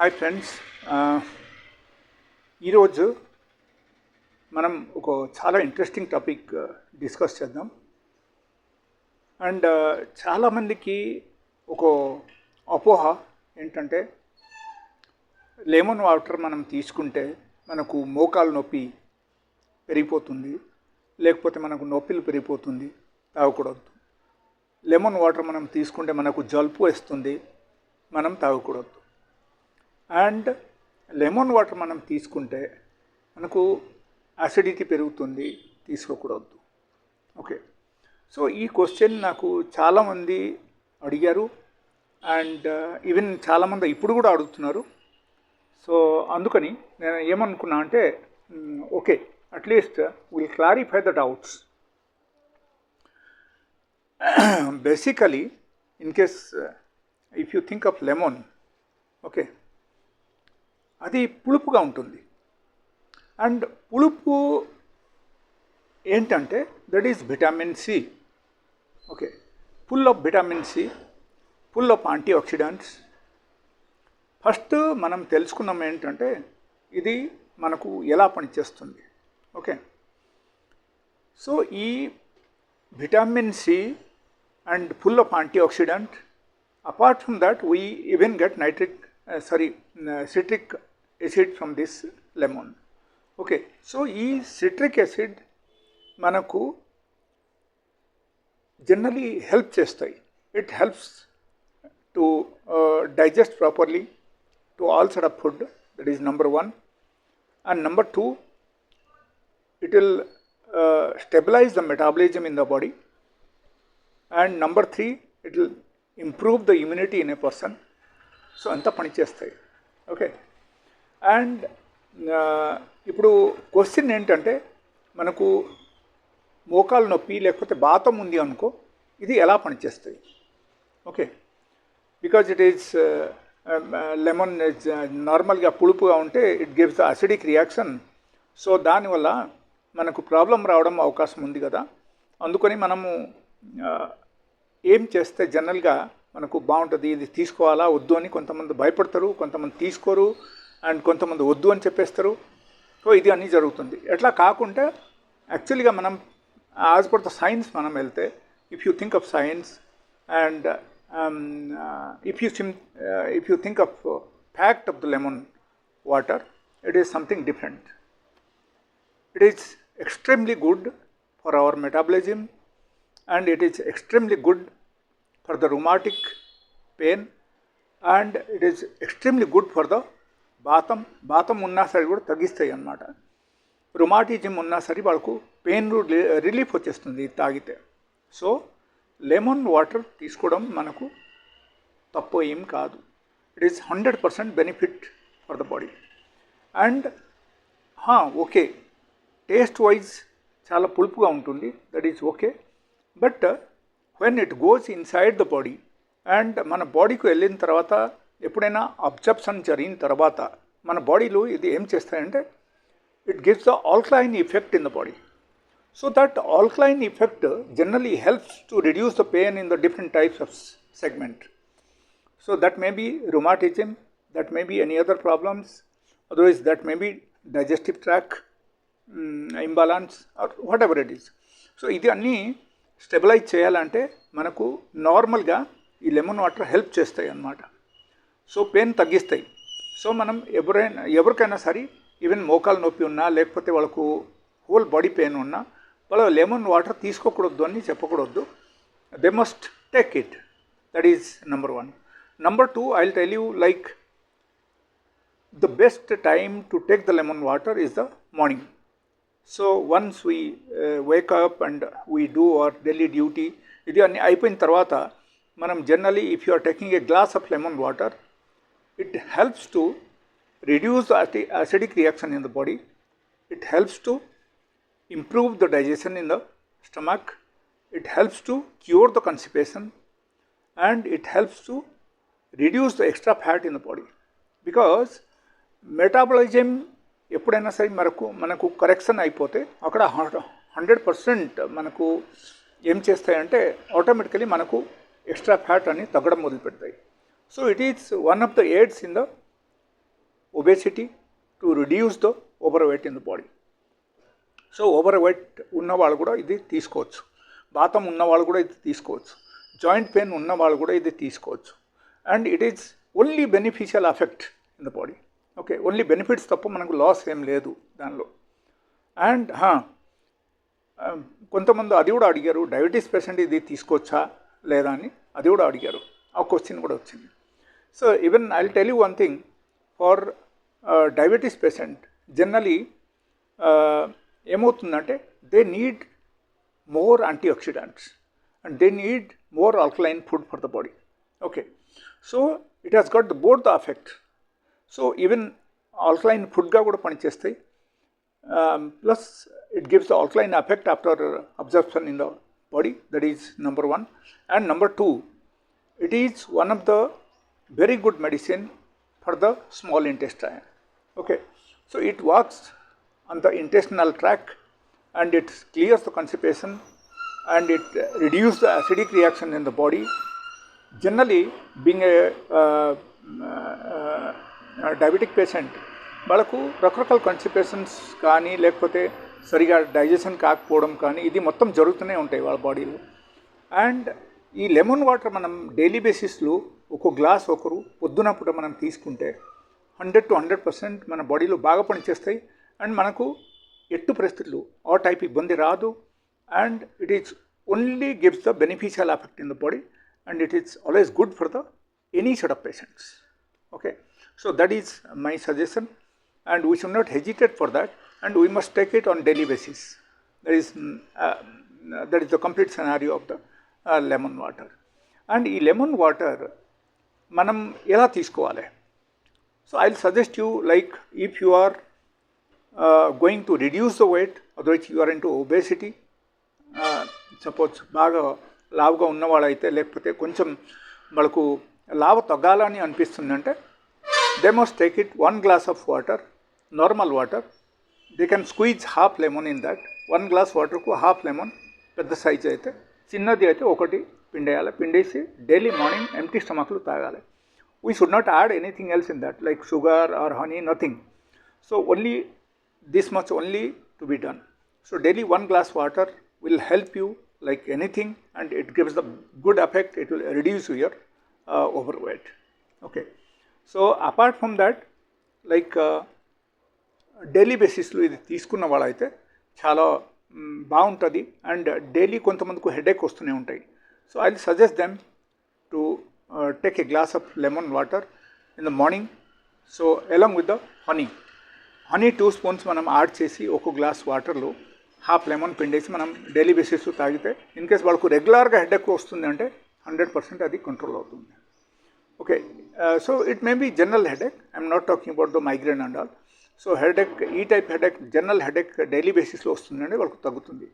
Hi friends ఈరోజు మనం ఒక చాలా ఇంట్రెస్టింగ్ టాపిక్ డిస్కస్ చేద్దాం. అండ్ చాలామందికి ఒక అపోహ ఏంటంటే లెమన్ వాటర్ మనం తీసుకుంటే మనకు మోకాలు నొప్పి పెరిగిపోతుంది లేకపోతే మనకు నొప్పిలు పెరిగిపోతుంది తాగకూడదు. లెమన్ వాటర్ మనం తీసుకుంటే మనకు జలుపు వేస్తుంది మనం తాగకూడదు. అండ్ లెమన్ వాటర్ మనం తీసుకుంటే మనకు అసిడిటీ పెరుగుతుంది తీసుకోకూడదు. ఓకే. సో ఈ క్వశ్చన్ నాకు చాలామంది అడిగారు. అండ్ uh, ఈవెన్ చాలామంది ఇప్పుడు కూడా అడుగుతున్నారు. సో అందుకని నేను ఏమనుకున్నా అంటే okay at least will clarify the doubts basically in case if you think of lemon okay అది పులుపుగా ఉంటుంది. అండ్ పులుపు ఏంటంటే that is vitamin C okay full of vitamin C full of antioxidants first మనం తెలుసుకున్నాం ఏంటంటే ఇది మనకు ఎలా పనిచేస్తుంది. ఓకే సో ఈ vitamin C and full of antioxidant apart from that we even get nitric sorry citric acid from this lemon okay so ఈ citric acid మనకు జనరలీ హెల్ప్ చేస్తాయి. It helps to digest properly to all side of food that is number one and number two it will uh, stabilize the metabolism in the body. And number three it will improve the immunity in a person. So అంతా పనిచేస్తాయి. Okay and ఇప్పుడు question ఏంటంటే మనకు మోకాలు నొప్పి లేకపోతే బాతం ఉంది అనుకో ఇది ఎలా పనిచేస్తాయి? Okay. Because it is lemon నార్మల్గా పులుపుగా ఉంటే it gives acidic reaction so దానివల్ల మనకు ప్రాబ్లం రావడం అవకాశం ఉంది కదా. అందుకని మనము ఏం చేస్తే జనరల్గా మనకు బాగుంటుంది ఇది తీసుకోవాలా వద్దు అని కొంతమంది భయపడతారు కొంతమంది తీసుకోరు. అండ్ కొంతమంది వద్దు అని చెప్పేస్తారు. సో ఇది అన్నీ జరుగుతుంది. ఎట్లా కాకుండా యాక్చువల్గా మనం యాజ్ పర్ ద సైన్స్ మనం వెళ్తే if you think of science and if you seem if you think of fact of the lemon water it is something different it is extremely good for our metabolism and it is extremely good for the rheumatic pain and it is extremely good for the బాతం బాతం ఉన్నా సరే కూడా తగ్గిస్తాయి అన్నమాట. Rheumatism ఉన్నా సరే వాళ్ళకు పెయిన్ రిలీఫ్ వచ్చేస్తుంది తాగితే. సో లెమన్ వాటర్ తీసుకోవడం మనకు తప్పు ఏం కాదు. It is hundred percent benefit for the body and okay. Taste wise చాలా పులుపుగా ఉంటుంది. That is okay but when it goes inside the body and మన బాడీకి వెళ్ళిన తర్వాత ఎప్పుడైనా అబ్జర్ప్షన్ జరిగిన తర్వాత మన బాడీలో ఇది ఏం చేస్తాయంటే it gives the alkaline effect in the body so that alkaline effect generally helps to reduce the pain in the different types of segment so that may be rheumatism that may be any other problems otherwise that may be digestive track imbalance or whatever it is so ఇది అన్నీ stabilize చేయాలంటే మనకు నార్మల్గా ఈ lemon water help చేస్తాయి అన్నమాట. So pain తగ్గిస్తాయి. So మనం ఎవరైనా ఎవరికైనా సరే ఈవెన్ మోకాలు నొప్పి ఉన్నా లేకపోతే వాళ్ళకు హోల్ బాడీ పెయిన్ ఉన్నా వాళ్ళు లెమన్ వాటర్ తీసుకోకూడదు అని చెప్పకూడదు. They must take it that is number one number two I tell you like the best time to take the lemon water is the morning so once we wake up and we do our do duty ఇది అన్ని అయిపోయిన తర్వాత మనం generally if you are taking a glass of lemon water it helps to reduce the acidic reaction in the body it helps to improve the digestion in the stomach it helps to cure the constipation and it helps to reduce the extra fat in the body because metabolism ఎప్పుడైనా సరే మనకు మనకు correction అయిపోతే అక్కడ hundred percent మనకు ఏం చేస్తాయంటే automatically మనకు ఎక్స్ట్రా ఫ్యాట్ అని తగ్గడం మొదలు పెడతాయి so it is one of the aids in the obesity, to reduce the overweight in the body. So overweight ఉన్న వాళ్ళు కూడా ఇది తీసుకోవచ్చు. బాతం ఉన్న వాళ్ళు కూడా ఇది తీసుకోవచ్చు. జాయింట్ పెయిన్ ఉన్న వాళ్ళు కూడా ఇది తీసుకోవచ్చు. And it is only beneficial effect in the body okay only benefits తప్ప మనకు లాస్ ఏం లేదు దానిలో. అండ్ um, కొంతమంది అది కూడా అడిగారు డయాబెటీస్ పేషెంట్ ఇది తీసుకోవచ్చా లేదా అని. అది కూడా అడిగారు. ఆ క్వశ్చన్ కూడా వచ్చింది. so even I tell you one thing for diabetes patient generally ఏమవుతుందంటే they need more antioxidants and they need more alkaline food for the body okay so it has got the board the effect so even alkaline ఫుడ్గా కూడా పనిచేస్తాయి plus it gives the alkaline effect after absorption in the body that is number one and number two it is one of the very good medicine for the small intestine okay so it works on the intestinal tract and it clears the constipation and it uh, reduces the acidic reaction in the body generally being a uh, uh, uh, diabetic patient వాళ్ళకు రకరకాల constipations కానీ లేకపోతే సరిగా digestion కాకపోవడం కానీ ఇది మొత్తం జరుగుతూనే ఉంటాయి వాళ్ళ బాడీలో అండ్ ఈ లెమన్ వాటర్ మనం డైలీ బేసిస్లో ఒక గ్లాస్ ఒకరు పొద్దున పూట మనం తీసుకుంటే హండ్రెడ్ టు హండ్రెడ్ పర్సెంట్ మన బాడీలో బాగా పనిచేస్తాయి. అండ్ మనకు ఎట్టు పరిస్థితులు ఆ టైప్ ఇబ్బంది రాదు. And it is only gives the beneficial effect in the body. And it is always good for the any set of patients. Okay? So that is my suggestion. And we should not hesitate for that. And we must take it on daily basis. That is that is the complete the of the lemon water. And ఈ lemon water మనం ఎలా తీసుకోవాలి? So I suggest you like if you are going to reduce the weight otherwise you are in to obesity suppose బాగా లావుగా ఉన్నవాళ్ళైతే లేకపోతే కొంచెం వాళ్ళకు లావ తగ్గాలని అనిపిస్తుందంటే they must take it one glass of water normal water they can squeeze half lemon in that one glass వాటర్కు half lemon పెద్ద సైజ్ అయితే. చిన్నది అయితే ఒకటి పిండేయాలి. పిండేసి డైలీ మార్నింగ్ ఎంటీ స్టమక్లు తాగాలి. We should not add anything else in that like sugar or honey nothing so only this much only to be done so daily one glass water will help you like anything and it gives the good effect it will reduce your uh, overweight. Okay. So apart from that like uh, daily బేసిస్లో ఇది తీసుకున్న వాళ్ళైతే చాలా మ్, బాగుంటుంది. And daily కొంతమందికి headache వస్తూనే ఉంటాయి. So I suggest them to take a glass of lemon water in the morning. So along with the honey. Honey two spoons మనం యాడ్ చేసి ఒక గ్లాస్ వాటర్లో హాఫ్ లెమన్ పిండేసి మనం డైలీ బేసిస్ తాగితే ఇన్ కేస్ వాళ్ళకు రెగ్యులర్గా హెడేక్ వస్తుంది అంటే హండ్రెడ్ పర్సెంట్ అది కంట్రోల్ అవుతుంది. Okay so it may be general headache. I'm not talking about the migraine and all. So headache ఈ type headache general headache daily బేసిస్లో వస్తుందండి వాళ్ళకు తగ్గుతుంది.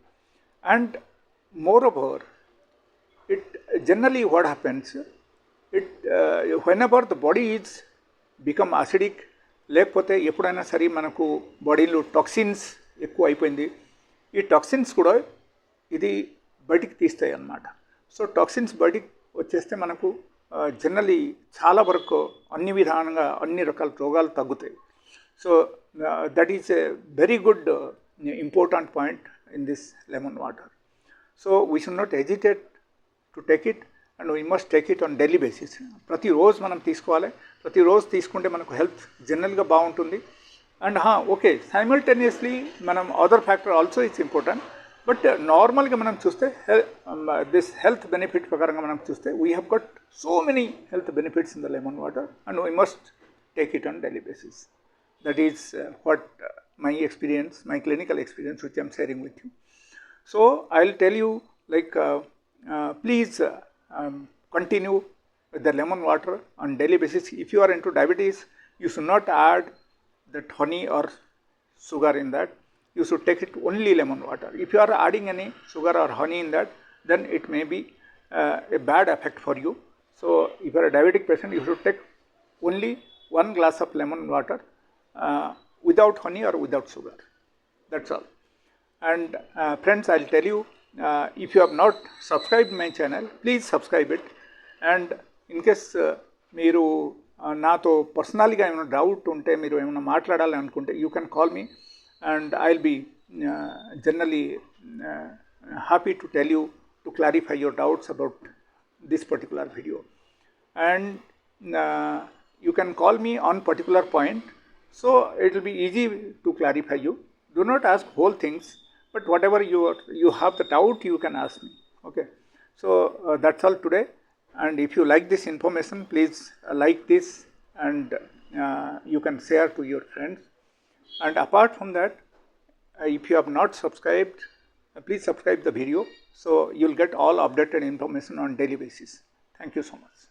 And more over it generally what happens it when ever the body is become acidic లేకపోతే ఎప్పుడైనా సరే మనకు బాడీలో టాక్సిన్స్ ఎక్కువ అయిపోయింది. ఈ టాక్సిన్స్ కూడా ఇది బయటికి తీస్తాయి అన్నమాట. సో టాక్సిన్స్ బయటికి వచ్చేస్తే మనకు uh, జనరలీ చాలా వరకు అన్ని విధానంగా అన్ని రకాల రోగాలు తగ్గుతాయి. So that is a very good important point in this lemon water so we should not hesitate to take it and we must take it on daily basis ప్రతిరోజు మనం తీసుకోవాలి. ప్రతిరోజు తీసుకుంటే మనకు హెల్త్ జనరల్గా బాగుంటుంది. అండ్ ఓకే సైమల్టేనియస్లీ మనం other factor also it's important but నార్మల్గా మనం చూస్తే దిస్ హెల్త్ బెనిఫిట్ ప్రకారంగా మనం చూస్తే we have got so many health benefits in the lemon water and we must take it on daily basis That is uh, what uh, my experience, my clinical experience, which I am sharing with you. So, I will tell you like uh, please um, continue with the lemon water on daily basis. If you are into diabetes, you should not add that honey or sugar in that. You should take it only lemon water. If you are adding any sugar or honey in that, then it may be uh, a bad effect for you. So, if you are a diabetic patient, you should take only one glass of lemon water uh, without honey or without sugar. That's all. And uh, friends, I'll tell you uh, if you have not subscribed my channel, please subscribe it. And in case uh, మీరు నాతో పర్సనల్గా ఏమైనా doubt ఉంటే మీరు ఏమైనా మాట్లాడాలి అనుకుంటే you can call me and I will be generally happy to tell you to clarify your doubts about this particular video and uh, you can call me on particular point so it will be easy to clarify you. Do not ask whole things but whatever you are, you have the doubt you can ask me. Okay? So uh, that's all today. And if you like this information please uh, like this and uh, you can share to your friends. And apart from that uh, if you have not subscribed uh, please subscribe the video. So you'll get all updated information on daily basis. Thank you so much